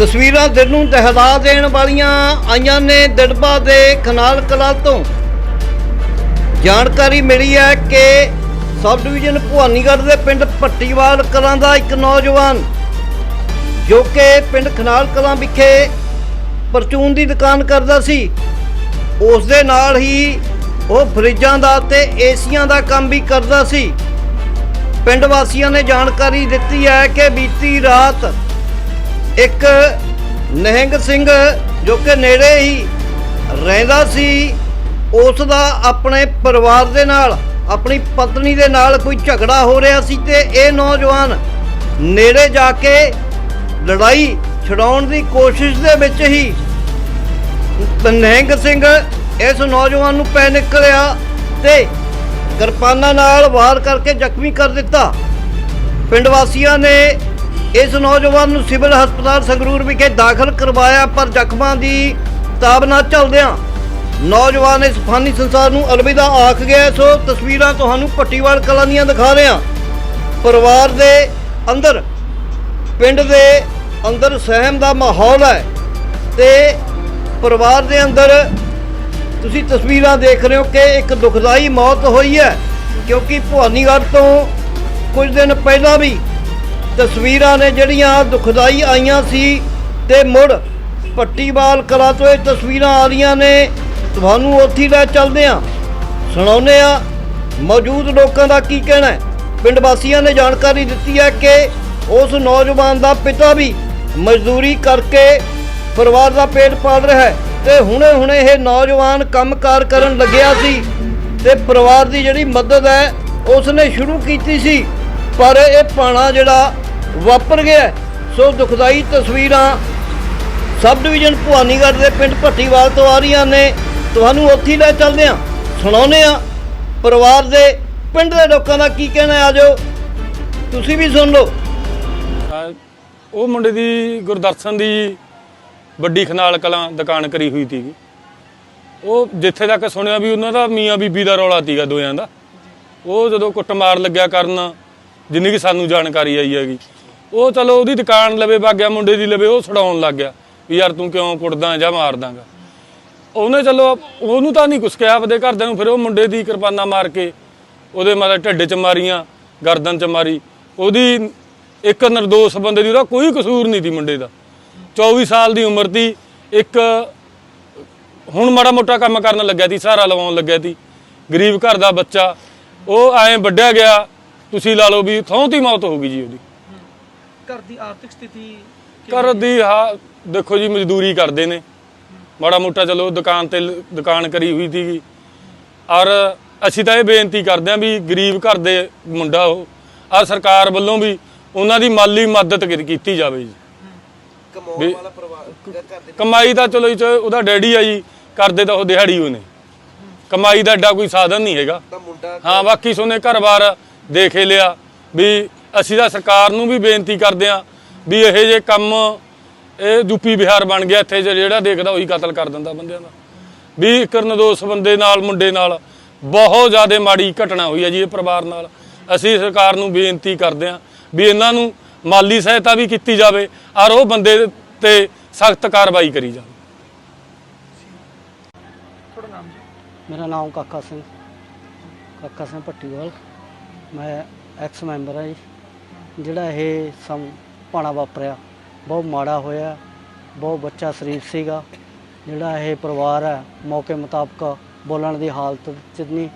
ਤਸਵੀਰਾਂ ਦਿਲ ਨੂੰ ਦਹਿਲਾ ਦੇਣ ਵਾਲੀਆਂ ਆਈਆਂ ਨੇ ਦਿੜਬਾ ਦੇ ਖਨਾਲ ਕਲਾਂ ਤੋਂ। ਜਾਣਕਾਰੀ ਮਿਲੀ ਹੈ ਕਿ ਸਬ ਡਿਵੀਜ਼ਨ ਭਵਾਨੀਗੜ੍ਹ ਦੇ ਪਿੰਡ ਪੱਟੀਵਾਲ ਕਲਾਂ ਦਾ ਇੱਕ ਨੌਜਵਾਨ, ਜੋ ਕਿ ਪਿੰਡ ਖਨਾਲ ਕਲਾਂ ਵਿਖੇ ਪਰਚੂਨ ਦੀ ਦੁਕਾਨ ਕਰਦਾ ਸੀ, ਉਸ ਦੇ ਨਾਲ ਹੀ ਉਹ ਫਰਿੱਜਾਂ ਦਾ ਤੇ ਏਸੀਆਂ ਦਾ ਕੰਮ ਵੀ ਕਰਦਾ ਸੀ। ਪਿੰਡ ਵਾਸੀਆਂ ਨੇ ਜਾਣਕਾਰੀ ਦਿੱਤੀ ਹੈ ਕਿ ਬੀਤੀ ਰਾਤ ਇੱਕ ਨਹਿੰਗ ਸਿੰਘ ਜੋ ਕਿ ਨੇੜੇ ਹੀ ਰਹਿੰਦਾ ਸੀ ਉਸ ਦਾ ਆਪਣੇ ਪਰਿਵਾਰ ਦੇ ਨਾਲ, ਆਪਣੀ ਪਤਨੀ ਦੇ ਨਾਲ ਕੋਈ ਝਗੜਾ ਹੋ ਰਿਹਾ ਸੀ ਤੇ ਇਹ ਨੌਜਵਾਨ ਨੇੜੇ ਜਾ ਕੇ ਲੜਾਈ ਛਡਾਉਣ ਦੀ ਕੋਸ਼ਿਸ਼ ਦੇ ਵਿੱਚ ਹੀ ਨਹਿੰਗ ਸਿੰਘ ਇਸ ਨੌਜਵਾਨ ਨੂੰ ਪੈ ਨਿਕਲਿਆ ਤੇ ਕਿਰਪਾਨਾਂ ਨਾਲ ਵਾਰ ਕਰਕੇ ਜ਼ਖਮੀ ਕਰ ਦਿੱਤਾ। ਪਿੰਡ ਵਾਸੀਆਂ ਨੇ ਇਸ ਨੌਜਵਾਨ ਨੂੰ ਸਿਵਲ ਹਸਪਤਾਲ ਸੰਗਰੂਰ ਵਿਖੇ ਦਾਖਲ ਕਰਵਾਇਆ, ਪਰ ਜ਼ਖਮਾਂ ਦੀ ਤਾਬ ਨਾ ਚੱਲਦਿਆਂ ਨੌਜਵਾਨ ਇਸ ਫਾਨੀ ਸੰਸਾਰ ਨੂੰ ਅਲਵਿਦਾ ਆਖ ਗਿਆ ਸੋ ਤਸਵੀਰਾਂ ਤੁਹਾਨੂੰ ਪੱਟੀਵਾਲ ਕਲਾਂ ਦੀਆਂ ਦਿਖਾ ਰਹੇ ਹਾਂ। ਪਰਿਵਾਰ ਦੇ ਅੰਦਰ, ਪਿੰਡ ਦੇ ਅੰਦਰ ਸਹਿਮ ਦਾ ਮਾਹੌਲ ਹੈ ਤੇ ਪਰਿਵਾਰ ਦੇ ਅੰਦਰ ਤੁਸੀਂ ਤਸਵੀਰਾਂ ਦੇਖ ਰਹੇ ਹੋ ਕਿ ਇੱਕ ਦੁਖਦਾਈ ਮੌਤ ਹੋਈ ਹੈ, ਕਿਉਂਕਿ ਭਵਾਨੀਗੜ੍ਹ ਤੋਂ ਕੁਝ ਦਿਨ ਪਹਿਲਾਂ ਵੀ ਤਸਵੀਰਾਂ ਨੇ ਜਿਹੜੀਆਂ ਦੁਖਦਾਈ ਆਈਆਂ ਸੀ ਤੇ ਮੁੜ ਪੱਟੀਵਾਲ ਕਲਾ ਤੋਂ ਇਹ ਤਸਵੀਰਾਂ ਆ ਰਹੀਆਂ ਨੇ, ਤੁਹਾਨੂੰ ਉੱਥੇ ਲੈ ਚੱਲਦੇ ਆ ਸੁਣਾਉਂਦੇ ਆ ਮੌਜੂਦ ਲੋਕਾਂ ਦਾ ਕੀ ਕਹਿਣਾ ਹੈ। ਪਿੰਡ ਵਾਸੀਆਂ ਨੇ ਜਾਣਕਾਰੀ ਦਿੱਤੀ ਹੈ ਕਿ ਉਸ ਨੌਜਵਾਨ ਦਾ ਪਿਤਾ ਵੀ ਮਜ਼ਦੂਰੀ ਕਰਕੇ ਪਰਿਵਾਰ ਦਾ ਪੇਟ ਪਾਲ ਰਿਹਾ ਹੈ ਤੇ ਹੁਣੇ ਹੁਣੇ ਇਹ ਨੌਜਵਾਨ ਕੰਮਕਾਰ ਕਰਨ ਲੱਗਿਆ ਸੀ ਤੇ ਪਰਿਵਾਰ ਦੀ ਜਿਹੜੀ ਮਦਦ ਹੈ ਉਸ ਨੇ ਸ਼ੁਰੂ ਕੀਤੀ ਸੀ। ਪਰ ਇਹ ਪਾਣਾ ਜਿਹੜਾ ਵਾਪਰ ਗਿਆ। ਸੋ ਦੁਖਦਾਈ ਤਸਵੀਰਾਂ ਸਬ ਡਿਵੀਜ਼ਨ ਭਵਾਨੀਗੜ੍ਹ ਦੇ ਪਿੰਡ ਭੱਟੀਵਾਲ ਤੋਂ ਆ ਰਹੀਆਂ ਨੇ। ਤੁਹਾਨੂੰ ਉੱਥੇ ਹੀ ਲੈ ਚੱਲਦੇ ਆ ਸੁਣਾਉਂਦੇ ਆ ਪਰਿਵਾਰ ਦੇ ਪਿੰਡ ਦੇ ਲੋਕਾਂ ਦਾ ਕੀ ਕਹਿਣਾ ਆ ਜਾਓ। ਤੁਸੀਂ ਵੀ ਸੁਣ ਲਓ। ਉਹ ਮੁੰਡੇ ਦੀ ਗੁਰਦਰਸ਼ਨ ਦੀ ਵੱਡੀ ਖਨਾਲ ਕਲਾਂ ਦੁਕਾਨ ਕਰੀ ਹੋਈ ਸੀਗੀ ਉਹ ਜਿੱਥੇ ਤੱਕ ਸੁਣਿਆ ਵੀ ਉਹਨਾਂ ਦਾ ਮੀਆਂ ਬੀਬੀ ਦਾ ਰੌਲਾ ਸੀਗਾ ਦੋਆਂ ਦਾ। ਉਹ ਜਦੋਂ ਕੁੱਟਮਾਰ ਲੱਗਿਆ ਕਰਨ, ਜਿੰਨੀ ਕਿ ਸਾਨੂੰ ਜਾਣਕਾਰੀ ਆਈ ਹੈਗੀ। ਉਹ ਚਲੋ ਉਹਦੀ ਦੁਕਾਨ ਲਵੇ ਵਗ ਗਿਆ, ਮੁੰਡੇ ਦੀ ਲਵੇ, ਉਹ ਛਡਾਉਣ ਲੱਗ ਗਿਆ ਵੀ ਯਾਰ ਤੂੰ ਕਿਉਂ ਕੁੱਟਦਾ ਜਾਂ ਮਾਰਦਾਗਾ ਉਹਨੇ ਚਲੋ ਉਹਨੂੰ ਤਾਂ ਨਹੀਂ ਕੁਛ ਕਿਹਾ ਆਪਦੇ ਘਰਦਿਆਂ ਨੂੰ, ਫਿਰ ਉਹ ਮੁੰਡੇ ਦੀ ਕਿਰਪਾਨਾਂ ਮਾਰ ਕੇ ਉਹਦੇ ਮਤਲਬ ਢਿੱਡ 'ਚ ਮਾਰੀਆਂ, ਗਰਦਨ 'ਚ ਮਾਰੀ। ਉਹਦੀ ਇੱਕ ਨਿਰਦੋਸ਼ ਬੰਦੇ ਦੀ ਉਹਦਾ ਕੋਈ ਕਸੂਰ ਨਹੀਂ ਸੀ ਮੁੰਡੇ ਦਾ। 24 ਸਾਲ ਦੀ ਉਮਰ ਦੀ ਇੱਕ ਹੁਣ ਮਾੜਾ ਮੋਟਾ ਕੰਮ ਕਰਨ ਲੱਗਿਆ ਸੀ, ਸਹਾਰਾ ਲਵਾਉਣ ਲੱਗਿਆ ਸੀ। ਗਰੀਬ ਘਰ ਦਾ ਬੱਚਾ, ਉਹ ਐਂ ਵੱਢਿਆ ਗਿਆ, ਤੁਸੀਂ ਲਾ ਲਓ ਵੀ ਥੋਂ ਦੀ ਮੌਤ ਹੋ ਗਈ ਜੀ ਉਹਦੀ। ਘਰ ਦੀ ਆਰਥਿਕ ਸਥਿਤੀ ਘਰ ਦੀ ਹਾਂ? ਦੇਖੋ ਜੀ ਮਜ਼ਦੂਰੀ ਕਰਦੇ ਨੇ। ਮਾੜਾ ਮੋਟਾ ਚਲੋ ਦੁਕਾਨ ਤੇ ਦੁਕਾਨ ਕਰੀ ਹੋਈ ਸੀਗੀ। ਔਰ ਅਸੀਂ ਤਾਂ ਇਹ ਬੇਨਤੀ ਕਰਦੇ ਆਂ ਵੀ ਗਰੀਬ ਘਰ ਦੇ ਮੁੰਡਾ ਉਹ ਆ ਸਰਕਾਰ ਵੱਲੋਂ ਵੀ ਉਹਨਾਂ ਦੀ ਮਾਲੀ ਮਦਦ ਕੀ- ਕੀਤੀ ਜਾਵੇ ਜੀ। ਕਮਾਉਣ ਵਾਲਾ ਪਰਿਵਾਰ ਘਰ ਦੇ ਕਮਾਈ ਤਾਂ ਚਲੋ ਜੀ ਚ- ਉਹਦਾ ਡੈਡੀ ਆ ਜੀ ਕਰਦੇ ਤਾਂ ਉਹ ਦਿਹਾੜੀ ਉਹ ਨੇ ਕਮਾਈ ਦਾ ਐਡਾ ਕੋਈ ਸਾਧਨ ਨਹੀਂ ਹੈਗਾ। ਮੁੰਡਾ ਹਾਂ ਬਾਕੀ ਸੋਨੇ ਘਰ-ਬਾਰ ਦੇਖੇ ਲਿਆ ਵੀ ਅਸੀਂ ਤਾਂ ਸਰਕਾਰ ਨੂੰ ਵੀ ਬੇਨਤੀ ਕਰਦੇ ਆਂ ਵੀ ਇਹ ਜੇ ਕੰਮ ਇਹ ਯੂਪੀ ਬਿਹਾਰ ਬਣ ਗਿਆ ਇੱਥੇ ਜੇ ਜਿਹੜਾ ਦੇਖਦਾ ਉਹੀ ਕਤਲ ਕਰ ਦਿੰਦਾ ਬੰਦਿਆਂ ਦਾ। ਵੀ ਇੱਕ ਨਿਰਦੋਸ਼ ਬੰਦੇ ਨਾਲ ਮੁੰਡੇ ਨਾਲ ਬਹੁਤ ਜ਼ਿਆਦਾ ਮਾੜੀ ਘਟਨਾ ਹੋਈ ਹੈ ਜੀ ਇਹ ਪਰਿਵਾਰ ਨਾਲ। ਅਸੀਂ ਸਰਕਾਰ ਨੂੰ ਬੇਨਤੀ ਕਰਦੇ ਆਂ ਵੀ ਇਹਨਾਂ ਨੂੰ ਮਾਲੀ ਸਹਾਇਤਾ ਵੀ ਕੀਤੀ ਜਾਵੇ ਔਰ ਉਹ ਬੰਦੇ ਤੇ ਸਖਤ ਕਾਰਵਾਈ ਕਰੀ ਜਾਵੇ। ਥੋੜਾ ਨਾਮ ਜੀ? ਮੇਰਾ ਨਾਮ ਕਾਕਾ ਸਿੰਘ ਕਾਕਾ ਸਿੰਘ ਭੱਟੀਵਾਲ। ਮੈਂ ਐਕਸ ਮੈਂਬਰ ਹਾਂ ਜੀ। ਜਿਹੜਾ ਇਹ ਸਮ ਪਾਣਾ ਵਾਪਰਿਆ, ਬਹੁਤ ਮਾੜਾ ਹੋਇਆ, ਬਹੁਤ ਬੱਚਾ ਸ਼ਰੀਫ ਸੀਗਾ। ਜਿਹੜਾ ਇਹ ਪਰਿਵਾਰ ਹੈ, ਮੌਕੇ ਮੁਤਾਬਕ ਬੋਲਣ ਦੀ ਹਾਲਤ ਚ ਨਹੀਂ,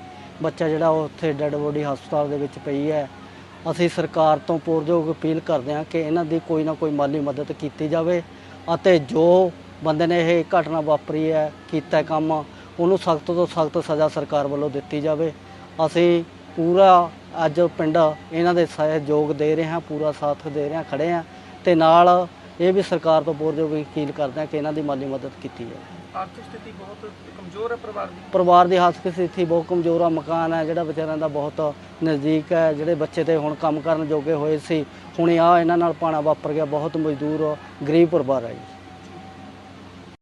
ਬੱਚਾ ਜਿਹੜਾ ਉਹ ਉੱਥੇ ਡੈੱਡ ਬੋਡੀ ਹਸਪਤਾਲ ਦੇ ਵਿੱਚ ਪਈ ਹੈ। ਅਸੀਂ ਸਰਕਾਰ ਤੋਂ ਪੁਰਜੋਗ ਅਪੀਲ ਕਰਦੇ ਹਾਂ ਕਿ ਇਹਨਾਂ ਦੀ ਕੋਈ ਨਾ ਕੋਈ ਮਾਲੀ ਮਦਦ ਕੀਤੀ ਜਾਵੇ ਅਤੇ ਜੋ ਬੰਦੇ ਨੇ ਇਹ ਘਟਨਾ ਵਾਪਰੀ ਹੈ, ਕੀਤਾ ਕੰਮ, ਉਹਨੂੰ ਸਖਤ ਤੋਂ ਸਖਤ ਸਜ਼ਾ ਸਰਕਾਰ ਵੱਲੋਂ ਦਿੱਤੀ ਜਾਵੇ। ਅਸੀਂ ਪੂਰਾ ਅੱਜ ਪਿੰਡ ਇਹਨਾਂ ਦੇ ਸਹਿਯੋਗ ਦੇ ਰਹੇ ਹਾਂ ਪੂਰਾ ਸਾਥ ਦੇ ਰਹੇ ਹਾਂ ਖੜੇ ਹਾਂ ਤੇ ਨਾਲ ਇਹ ਵੀ ਸਰਕਾਰ ਤੋਂ ਪੁਰਜੋਗ ਅਪੀਲ ਕਰਦੇ ਹਾਂ ਕਿ ਇਹਨਾਂ ਦੀ ਮਾਲੀ ਮਦਦ ਕੀਤੀ ਜਾਵੇ। ਆਰਥਿਕ ਸਥਿਤੀ ਬਹੁਤ ਕਮਜ਼ੋਰ ਹੈ ਪਰਿਵਾਰ ਦੀ? ਪਰਿਵਾਰ ਦੀ ਆਰਥਿਕ ਸਥਿਤੀ ਬਹੁਤ ਕਮਜ਼ੋਰ ਆ ਮਕਾਨ ਹੈ ਜਿਹੜਾ ਵਿਚਾਰਿਆਂ ਦਾ ਬਹੁਤ ਨਜ਼ਦੀਕ ਹੈ ਜਿਹੜੇ ਬੱਚੇ ਤੇ ਹੁਣ ਕੰਮ ਕਰਨ ਜੋਗੇ ਹੋਏ ਸੀ ਹੁਣ ਆ ਇਹਨਾਂ ਨਾਲ ਪਾਣਾ ਵਾਪਰ ਗਿਆ ਬਹੁਤ ਮਜ਼ਦੂਰ ਗਰੀਬ ਪਰਿਵਾਰ ਹੈ ਜੀ।